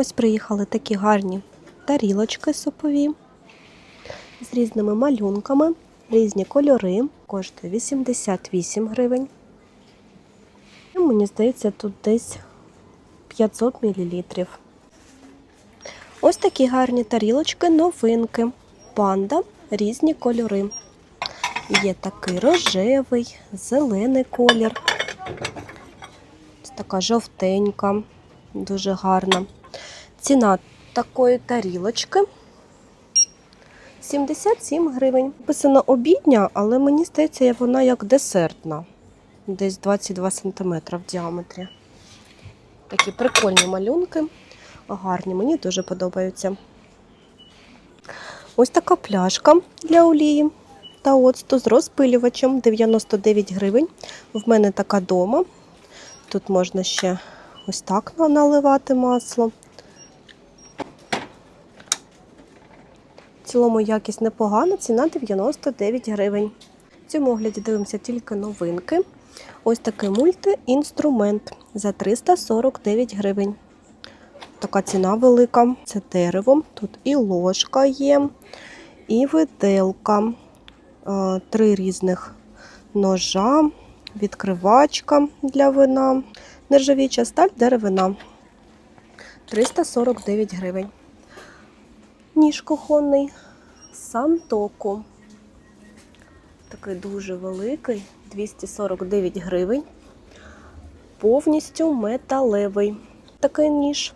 Ось приїхали такі гарні тарілочки сопові з різними малюнками, різні кольори. Коштує 88 гривень. І, мені здається, тут десь 500 мл. Ось такі гарні тарілочки, новинки. Панда, різні кольори. Є такий рожевий, зелений колір. Ось така жовтенька, дуже гарна. Ціна такої тарілочки 77 гривень. Написано обідня, але мені здається, вона як десертна. Десь 22 см в діаметрі. Такі прикольні малюнки. Гарні, мені дуже подобаються. Ось така пляшка для олії та оцту з розпилювачем 99 гривень. В мене така дома. Тут можна ще ось так наливати масло. Цілому якість непогана, ціна 99 гривень. В цьому огляді дивимося тільки новинки. Ось такий мультиінструмент за 349 гривень. Така ціна велика. Це дерево. Тут і ложка є, і виделка. Е, Три різних ножа, відкривачка для вина, нержавіча сталь деревина. 349 гривень. Ніж кухонний Сантоку. Такий дуже великий, 249 гривень. Повністю металевий. Такий ніж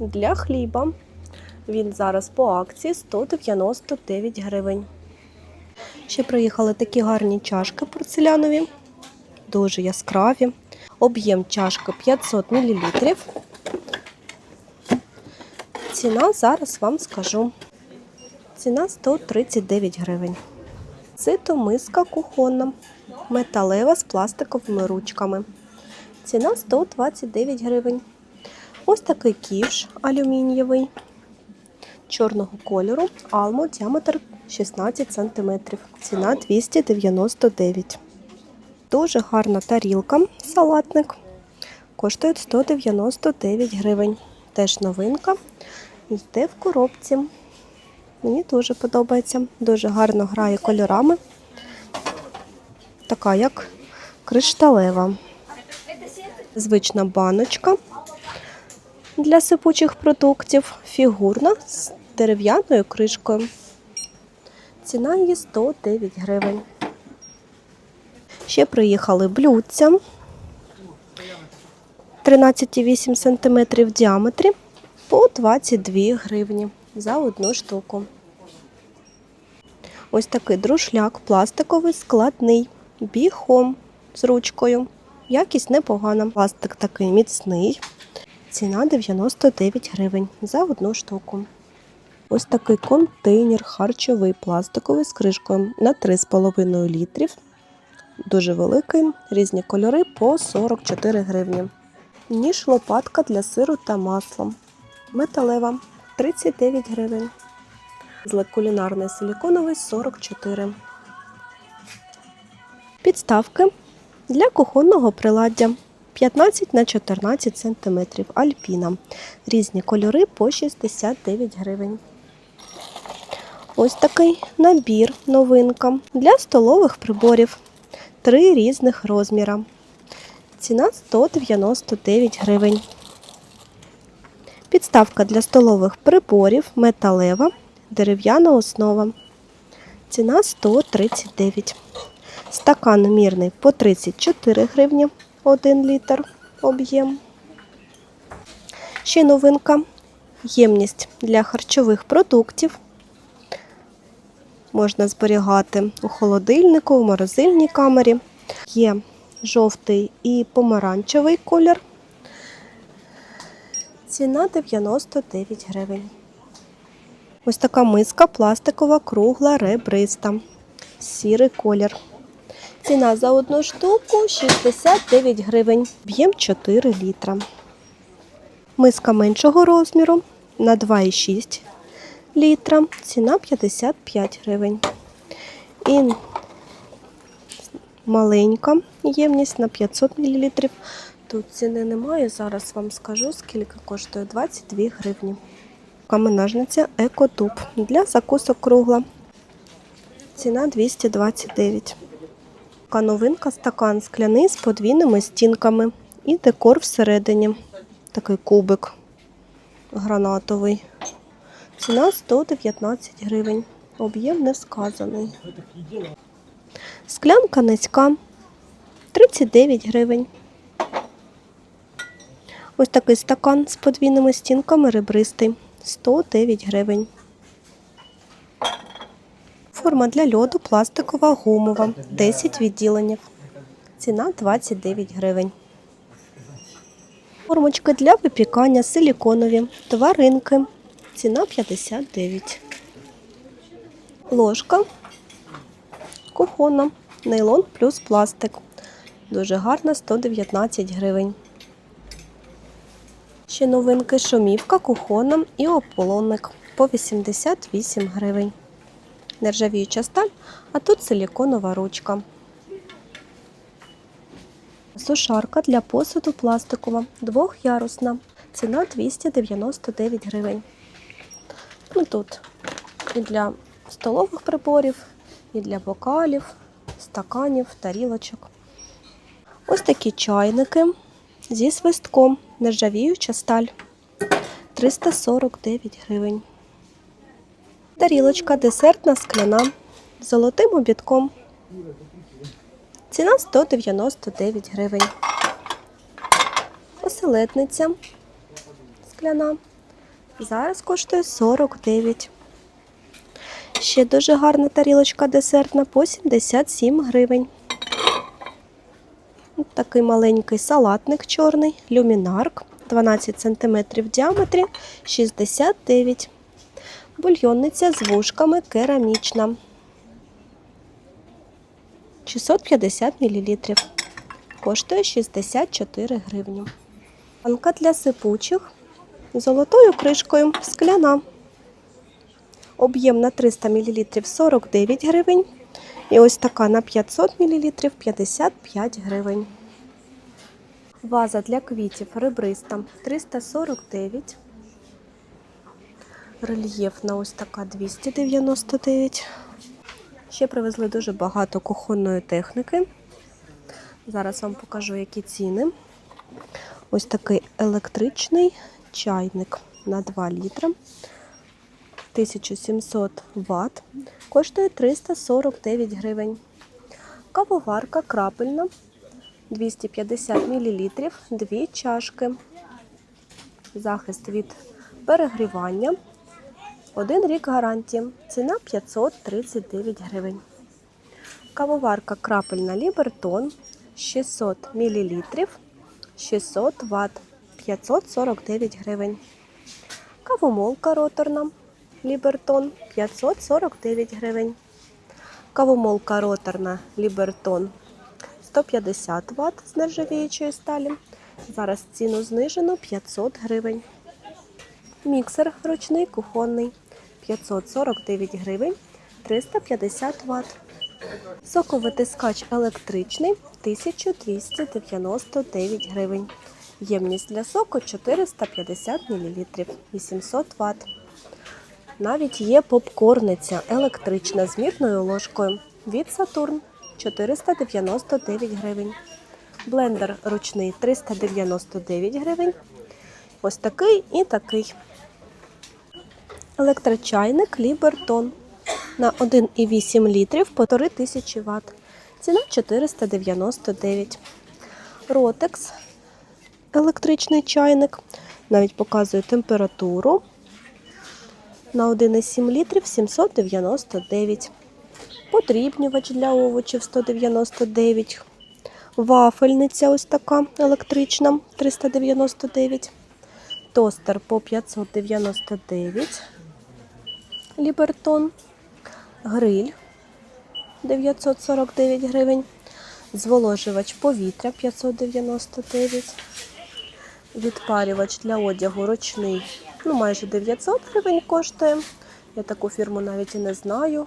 для хліба. Він зараз по акції 199 гривень. Ще приїхали такі гарні чашки порцелянові, дуже яскраві. Об'єм чашки 500 мл. Ціна зараз вам скажу. Ціна 139 гривень. Сито миска кухонна, металева з пластиковими ручками. Ціна 129 гривень. Ось такий ківш алюмінієвий чорного кольору, алмо діаметр 16 см. Ціна 299. Дуже гарна тарілка, салатник. Коштує 199 гривень. Теж новинка. Йде в коробці. Мені дуже подобається. Дуже гарно грає кольорами. Така як кришталева. Звична баночка для сипучих продуктів. Фігурна з дерев'яною кришкою. Ціна її 109 гривень. Ще приїхали блюдця 13,8 см в діаметрі по 22 гривні за одну штуку. Ось такий друшляк пластиковий складний, біхом з ручкою. Якість непогана. Пластик такий міцний. Ціна 99 гривень за одну штуку. Ось такий контейнер харчовий пластиковий з кришкою на 3,5 літрів. Дуже великий, різні кольори по 44 гривні. Ніж лопатка для сиру та масла. Металева 39 гривень. Злик кулінарний силіконовий 44. Підставки для кухонного приладдя 15 на 14 см. Альпіна. Різні кольори по 69 гривень. Ось такий набір новинка для столових приборів. Три різних розміра. Ціна 199 гривень. Підставка для столових приборів металева, дерев'яна основа. Ціна 139. Стакан мірний по 34 гривні 1 літр об'єм. Ще новинка. Ємність для харчових продуктів. Можна зберігати у холодильнику, у морозильній камері. Є жовтий і помаранчевий колір. Ціна 99 гривень. Ось така миска пластикова, кругла, ребриста. Сірий колір. Ціна за одну штуку 69 гривень. Б'єм 4 літра. Миска меншого розміру на 2,6 літра. Ціна 55 гривень. І маленька ємність на 500 мл Тут ціни немає, зараз вам скажу, скільки коштує 22 гривні. Каменажниця Екотуб для закусок кругла. Ціна 229. Така новинка стакан скляний з подвійними стінками і декор всередині. Такий кубик гранатовий. Ціна 119 гривень. Об'єм не сказаний. Склянка низька 39 гривень. Ось такий стакан з подвійними стінками ребристий 109 гривень. Форма для льоду пластикова гумова 10 відділенів. Ціна 29 гривень. Формочки для випікання силіконові, тваринки. Ціна 59. Ложка кухонна, нейлон плюс пластик. Дуже гарна 119 гривень. Ще новинки шумівка, кухонна і ополонник по 88 гривень. Нержавіюча сталь, а тут силіконова ручка. Сушарка для посуду пластикова, двохярусна. Ціна 299 гривень. Ну, тут і для столових приборів, і для бокалів, стаканів, тарілочок. Ось такі чайники зі свистком, нержавіюча сталь 349 гривень. Тарілочка десертна скляна з золотим обідком. Ціна 199 гривень. Оселедниця скляна. Зараз коштує 49. Ще дуже гарна тарілочка десертна по 77 гривень. Такий маленький салатник чорний, люмінарк 12 см в діаметрі 69. Бульйонниця з вушками керамічна. 650 мл. Коштує 64 гривні. Банка для сипучих золотою кришкою скляна. Об'єм на 300 мл 49 гривень. І ось така на 500 мл 55 гривень. Ваза для квітів ребриста 349. Рельєфна ось така 299. Ще привезли дуже багато кухонної техніки. Зараз вам покажу, які ціни. Ось такий електричний чайник на 2 літри. 1700 Вт. Коштує 349 гривень. Кавоварка крапельна 250 мл, дві чашки. Захист від перегрівання. Один рік гарантії. Ціна 539 гривень. Кавоварка крапельна Лібертон 600 мл, 600 Вт, 549 гривень. Кавомолка роторна Лібертон 549 гривень. Кавомолка роторна Лібертон 150 Вт з нержавіючої сталі. Зараз ціну знижено 500 гривень. Міксер ручний кухонний 549 гривень 350 Вт. Соковитискач електричний 1299 гривень. Ємність для соку 450 мл 800 Вт. Навіть є попкорниця електрична з мірною ложкою від Сатурн 499 гривень. Блендер ручний 399 гривень. Ось такий і такий. Електрочайник Лібертон на 1,8 літрів по 3000 Вт. Ціна 499. Ротекс електричний чайник. Навіть показує температуру. На 1,7 літрів 799. Подрібнювач для овочів 199. Вафельниця ось така електрична 399. Тостер по 599. Лібертон. Гриль 949 гривень. Зволожувач повітря 599. Відпарювач для одягу ручний. Ну, майже 900 гривень коштує. Я таку фірму навіть і не знаю.